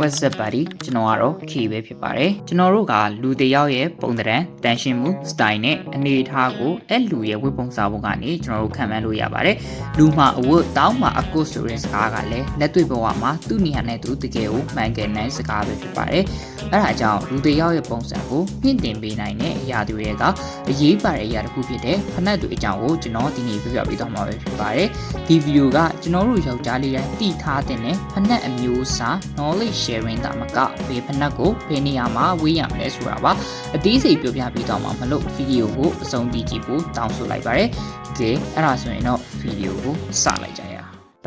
What's up buddy ကျွန်တော်ကတော့ K ပဲဖြစ်ပါတယ်ကျွန်တော်တို့ကလူတစ်ယောက်ရဲ့ပုံသဏ္ဍာန်တန်ရှင်းမှု style နဲ့အနေအထားကိုအဲ့လူရဲ့ဝတ်ပုံစားပုံကနေကျွန်တော်တို့ခံမှန်းလို့ရပါတယ်လူမှာအဝတ်တောင်းမှာအကုတ်ဆိုတဲ့စကားကလည်းလက်တွေ့ဘဝမှာသူ့နေရာနဲ့သူတကယ်ကိုမှန်ကန်တဲ့စကားပဲဖြစ်ပါတယ်အဲ့ဒါကြောင့်လူတစ်ယောက်ရဲ့ပုံစံကိုမြင့်တင်ပေးနိုင်တဲ့အရာတွေကအရေးပါတဲ့အရာတစ်ခုဖြစ်တဲ့ဖနက်တွေအကြောင်းကိုကျွန်တော်ဒီနေ့ပြပြပေးသွားမှာပဲဖြစ်ပါတယ်ဒီဗီဒီယိုကကျွန်တော်တို့ယောက်ျားလေးတိုင်းတည်ထားတဲ့ဖနက်အမျိုးအစား knowledge sharing တာမကဘေးဖနက်ကိုဘယ်နေရာမှာဝေးရမလဲဆိုတာပါအသေးစိတ်ပြောပြပေးတော့မှာမလို့ဗီဒီယိုကိုအဆုံးထိကြည့်ဖို့တောင်းဆိုလိုက်ပါတယ်ကဲအဲ့ဒါဆိုရင်တော့ဗီဒီယိုကိုစလိုက်ကြရအောင်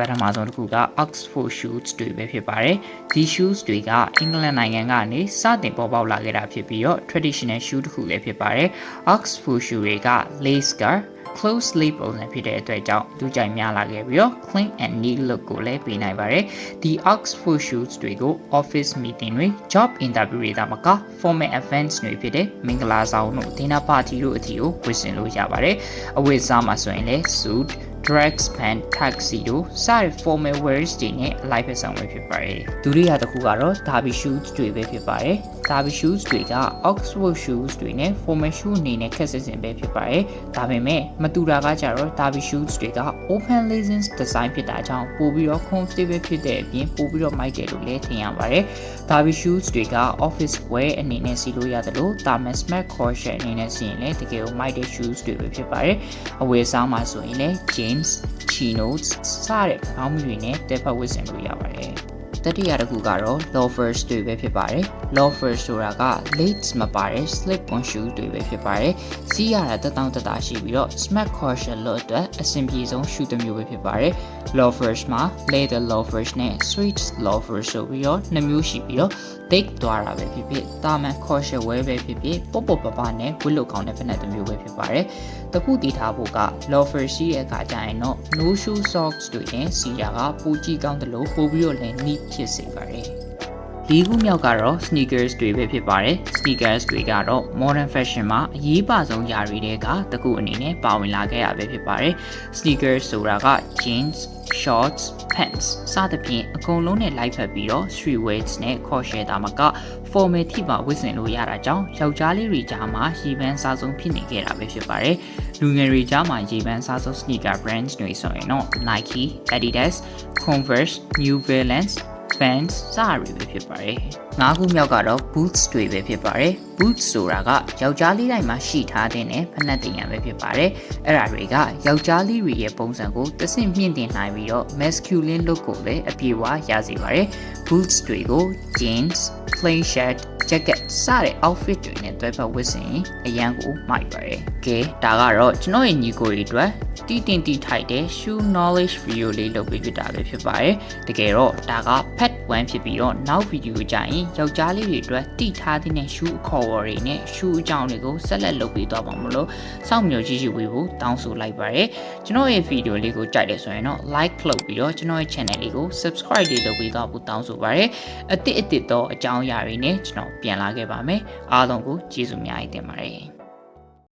ပထမဆုံးတစ်ခုက Oxford shoes တွေပဲဖြစ်ပါတယ်။ဒီ shoes တွေကအင်္ဂလန်နိုင်ငံကနေစတင်ပေါ်ပေါက်လာခဲ့တာဖြစ်ပြီးတော့ traditional shoe တစ်ခုလည်းဖြစ်ပါတယ်။ Oxford shoe တွေက lace guard close sleeve ပုံစံဖြစ်တဲ့အတွက်ကြောင့်လူကြိုက်များလာခဲ့ပြီးတော့ clean and neat look ကိုလည်းပေးနိုင်ပါတယ်။ဒီ Oxford shoes တွေကို office meeting တွေ job interview တွေဒါမှမက formal events တွေဖြစ်တဲ့မင်္ဂလာဆောင်တို့ dinner party တို့အထိကိုဝတ်ဆင်လို့ရပါတယ်။အဝတ်စားမှာဆိုရင်လည်း suit drags pant tuxedo စတဲ့ formal wears တွေနဲ့ live ဖက်ဆောင်ပဲဖြစ်ပါတယ်။ဒုတိယတစ်ခုကတော့ derby shoes တွေပဲဖြစ်ပါတယ်။ derby shoes တွေက Oxford shoes တွေနဲ့ formal shoe အနေနဲ့ခက်စစ်စင်ပဲဖြစ်ပါတယ်။ဒါပေမဲ့မတူတာကကြတော့ derby shoes တွေက open lacing design ဖြစ်တာကြောင့်ပိုပြီးတော့ comfortable ဖြစ်တဲ့အပြင်ပိုပြီးတော့မိုက်တယ်လို့လည်းထင်ရပါတယ်။ derby shoes တွေက office wear အနေနဲ့စီလို့ရတယ်လို့ thermal smart caution အနေနဲ့စီရင်လည်းတကယ်ကိုမိုက်တဲ့ shoes တွေပဲဖြစ်ပါတယ်။အဝယ်စားမှာဆိုရင်လည်း jeans chinos စတဲ့ဘောင်းမီတွေနဲ့တက်ဖက်ဝတ်ဆင်လို့ရပါတယ် တတိယတစ်ခုကတော့ loafers တွေပဲဖြစ်ပါတယ် loafers ဆိုတာက lace မပါတဲ့ slip on shoe တွေပဲဖြစ်ပါတယ်စီးရတာတက်တောင့်တက်တာရှိပြီးတော့ smart caution လို့အတွက်အဆင်ပြေဆုံး shoe တစ်မျိုးပဲဖြစ်ပါတယ် loafers မှာ leather loafers နဲ့ street loafers ဆိုပြီးတော့နှစ်မျိုးရှိပြီးတော့ thick သွားတာပဲဖြစ်ဖြစ်တာမန် caution wear ပဲဖြစ်ဖြစ်ပေါ့ပေါ့ပပနဲ့ဝတ်လို့ကောင်းတဲ့ဖက်နဲ့တစ်မျိုးပဲဖြစ်ပါတယ်တခုတည်ထားဖို့က loafer ရှိတဲ့အခါကျရင်တော့ no shoe socks တွေနဲ့စီတာကပိုကြီးကောင်းတယ်လို့ပို့ပြီးတော့လည်း neat ဖြစ်စေပါတယ်ဒီခုမြောက်ကတော့ sneakers တွေပဲဖြစ်ပါတယ် sneakers တွေကတော့ modern fashion မှာအရေးပါဆုံးຢာတွေတဲကတခုအနေနဲ့ပါဝင်လာခဲ့ရပဲဖြစ်ပါတယ် sneakers ဆိုတာက jeans shorts pants စသဖြင့်အကုန်လုံးနဲ့လိုက်ဖက်ပြီးတော့ street wears နဲ့ခေါ်ရှယ်တာမက formal ထိပါဝတ်ဆင်လို့ရတာကြောင့်ယောက်ျားလေးတွေကြားမှာရေပန်းစားဆုံးဖြစ်နေခဲ့တာပဲဖြစ်ပါတယ်လူငယ်တွေကြားမှာရေပန်းစားဆုံး sneaker brands တွေဆိုရင်တော့ Nike, Adidas, Converse, New Balance fans စရတွေပဲဖြစ်ပါတယ်။ငါးခုမြောက်ကတော့ boots တွေပဲဖြစ်ပါတယ်။ boots ဆိုတာကယောက်ျားလေးတိုင်းမှာရှိထားတဲ့နဲ့ဖက်နှက်တင်ရပဲဖြစ်ပါတယ်။အဲ့ဒါတွေကယောက်ျားလေးတွေရဲ့ပုံစံကိုတဆင့်မြင့်တင်နိုင်ပြီးတော့ masculine look ကိုလည်းအပြည့်အဝရစေပါတယ်။ boots တွေကို jeans, plain shirt, jacket စတဲ့ outfit တွေနဲ့တွဲဖက်ဝတ်ဆင်ရင်အရန်ကိုမိုက်ပါတယ်။ကဲဒါကတော့ကျွန်တော်ရဲ့ညီကိုတွေအတွက်တီးတင်တီးထိုက်တဲ့ shoe knowledge video လေးလုပ်ပေးပြတာပဲဖြစ်ပါတယ်။တကယ်တော့ဒါက pet 1ဖြစ်ပြီးတော့နောက် video ကြရင်ယောက်ျားလေးတွေအတွက်တီးထားတဲ့ shoe အခေါ်အဝေါ်တွေနဲ့ shoe အကြောင်းတွေကိုဆက်လက်လုပ်ပေးသွားပါမလို့စောင့်မျှော်ကြည့်ရှုပေးဖို့တောင်းဆိုလိုက်ပါတယ်။ကျွန်တော်ရဲ့ video လေးကိုကြိုက်တယ်ဆိုရင်တော့ like လုပ်ပြီးတော့ကျွန်တော်ရဲ့ channel လေးကို subscribe လေးလုပ်ပေးသွားဖို့တောင်းဆိုပါတယ်။အစ်စ်အစ်စ်တော့အကြောင်းအရာတွေနဲ့ကျွန်တော်ပြန်လာခဲ့ပါမယ်။အားလုံးကိုကျေးဇူးများတင်ပါတယ်။